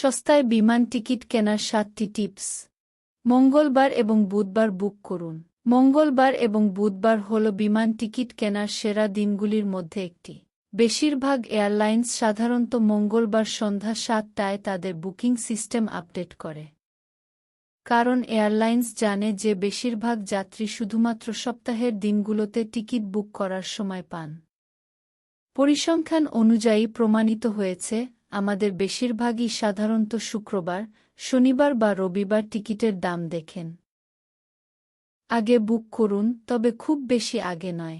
সস্তায় বিমান টিকিট কেনার সাতটি টিপস। মঙ্গলবার এবং বুধবার বুক করুন। মঙ্গলবার এবং বুধবার হল বিমান টিকিট কেনার সেরা দিনগুলির মধ্যে একটি। বেশিরভাগ এয়ারলাইন্স সাধারণত মঙ্গলবার সন্ধ্যা সাতটায় তাদের বুকিং সিস্টেম আপডেট করে। কারণ এয়ারলাইন্স জানে যে বেশিরভাগ যাত্রী শুধুমাত্র সপ্তাহের দিনগুলোতে টিকিট বুক করার সময় পান। পরিসংখ্যান অনুযায়ী প্রমাণিত হয়েছে আমাদের বেশিরভাগই সাধারণত শুক্রবার, শনিবার বা রবিবার টিকিটের দাম দেখেন। আগে বুক করুন, তবে খুব বেশি আগে নয়।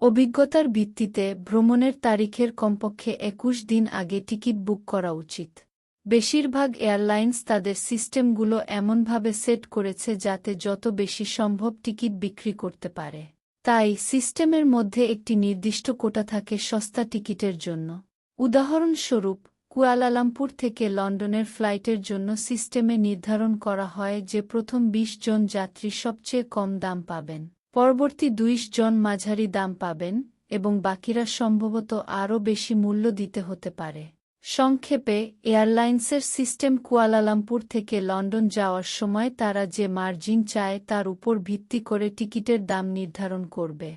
অভিজ্ঞতার ভিত্তিতে ভ্রমণের তারিখের কমপক্ষে একুশ দিন আগে টিকিট বুক করা উচিত। বেশিরভাগ এয়ারলাইন্স তাদের সিস্টেমগুলো এমনভাবে সেট করেছে যাতে যত বেশি সম্ভব টিকিট বিক্রি করতে পারে। তাই সিস্টেমের মধ্যে একটি নির্দিষ্ট কোটা থাকে সস্তা টিকিটের জন্য। উদাহরণস্বরূপ কুয়ালালামপুর থেকে লন্ডনের ফ্লাইটের জন্য সিস্টেমে নির্ধারণ করা হয় যে প্রথম ২০ জন যাত্রী সবচেয়ে কম দাম পাবেন। পরবর্তী দুইশ জন মাঝারি দাম পাবেন এবং বাকিরা সম্ভবত আরও বেশি মূল্য দিতে হতে পারে। সংক্ষেপে, এয়ারলাইন্সের সিস্টেম কুয়ালালামপুর থেকে লন্ডন যাওয়ার সময় তারা যে মার্জিন চায় তার উপর ভিত্তি করে টিকিটের দাম নির্ধারণ করবে।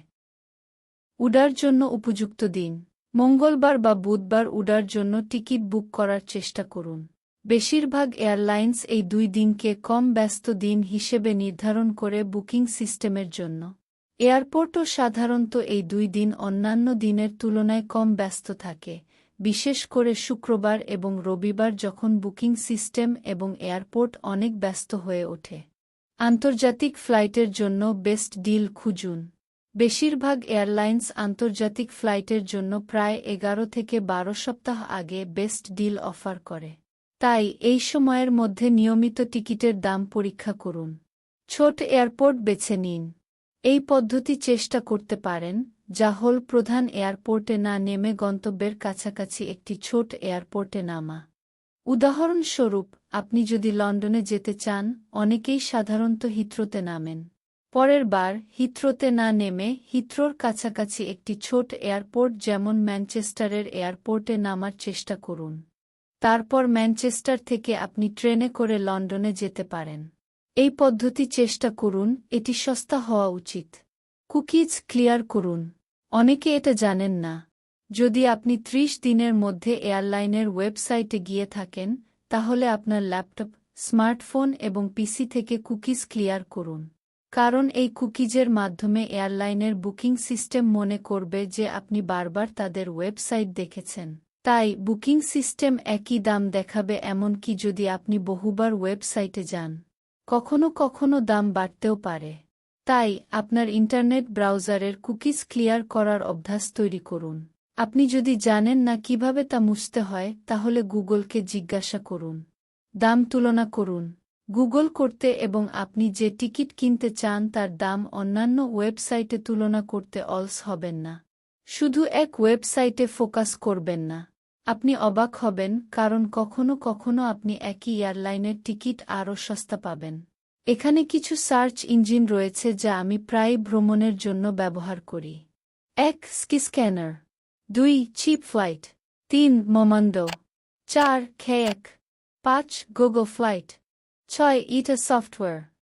উডার জন্য উপযুক্ত দিন। মঙ্গলবার বা বুধবার উডার জন্য টিকিট বুক করার চেষ্টা করুন। বেশিরভাগ এয়ারলাইন্স এই দুই দিনকে কম ব্যস্ত দিন হিসেবে নির্ধারণ করে বুকিং সিস্টেমের জন্য। এয়ারপোর্টও সাধারণত এই দুই দিন অন্যান্য দিনের তুলনায় কম ব্যস্ত থাকে, বিশেষ করে শুক্রবার এবং রবিবার যখন বুকিং সিস্টেম এবং এয়ারপোর্ট অনেক ব্যস্ত হয়ে ওঠে। আন্তর্জাতিক ফ্লাইটের জন্য বেস্ট ডিল খুঁজুন। বেশিরভাগ এয়ারলাইন্স আন্তর্জাতিক ফ্লাইটের জন্য প্রায় এগারো থেকে বারো সপ্তাহ আগে বেস্ট ডিল অফার করে। তাই এই সময়ের মধ্যে নিয়মিত টিকিটের দাম পরীক্ষা করুন। ছোট এয়ারপোর্ট বেছে নিন। এই পদ্ধতি চেষ্টা করতে পারেন, যা হল প্রধান এয়ারপোর্টে না নেমে গন্তব্যের কাছাকাছি একটি ছোট এয়ারপোর্টে নামা। উদাহরণস্বরূপ, আপনি যদি লন্ডনে যেতে চান, অনেকেই সাধারণত হিথ্রোতে নামেন। পরের বার হিথ্রোতে না নেমে হিথ্রোর কাছাকাছি একটি ছোট এয়ারপোর্ট যেমন ম্যানচেস্টারের এয়ারপোর্টে নামার চেষ্টা করুন। তারপর ম্যানচেস্টার থেকে আপনি ট্রেনে করে লন্ডনে যেতে পারেন। এই পদ্ধতি চেষ্টা করুন, এটি সস্তা হওয়া উচিত। কুকিজ ক্লিয়ার করুন। অনেকে এটা জানেন না। যদি আপনি ত্রিশ দিনের মধ্যে এয়ারলাইনের ওয়েবসাইটে গিয়ে থাকেন, তাহলে আপনার ল্যাপটপ, স্মার্টফোন এবং পিসি থেকে কুকিজ ক্লিয়ার করুন। কারণ এই কুকিজের মাধ্যমে এয়ারলাইনের বুকিং সিস্টেম মনে করবে যে আপনি বারবার তাদের ওয়েবসাইট দেখেছেন। তাই বুকিং সিস্টেম একই দাম দেখাবে এমনকি যদি আপনি বহুবার ওয়েবসাইটে যান। কখনো কখনো দাম বাড়তেও পারে। তাই আপনার ইন্টারনেট ব্রাউজারের কুকিজ ক্লিয়ার করার অভ্যাস তৈরি করুন। আপনি যদি জানেন না কীভাবে তা মুছতে হয়, তাহলে গুগলকে জিজ্ঞাসা করুন। দাম তুলনা করুন। গুগল করতে এবং আপনি যে টিকিট কিনতে চান তার দাম অন্যান্য ওয়েবসাইটে তুলনা করতে অলস হবেন না। শুধু এক ওয়েবসাইটে ফোকাস করবেন না। আপনি অবাক হবেন, কারণ কখনো কখনো আপনি একই এয়ারলাইনের টিকিট আরও সস্তা পাবেন। এখানে কিছু সার্চ ইঞ্জিন রয়েছে যা আমি প্রায় ভ্রমণের জন্য ব্যবহার করি। এক, স্কি স্ক্যানার। দুই, চিপ ফ্লাইট। তিন মোমান্ডো চার, খেয়েক। পাঁচ Gogo flight. Chai Eta Software.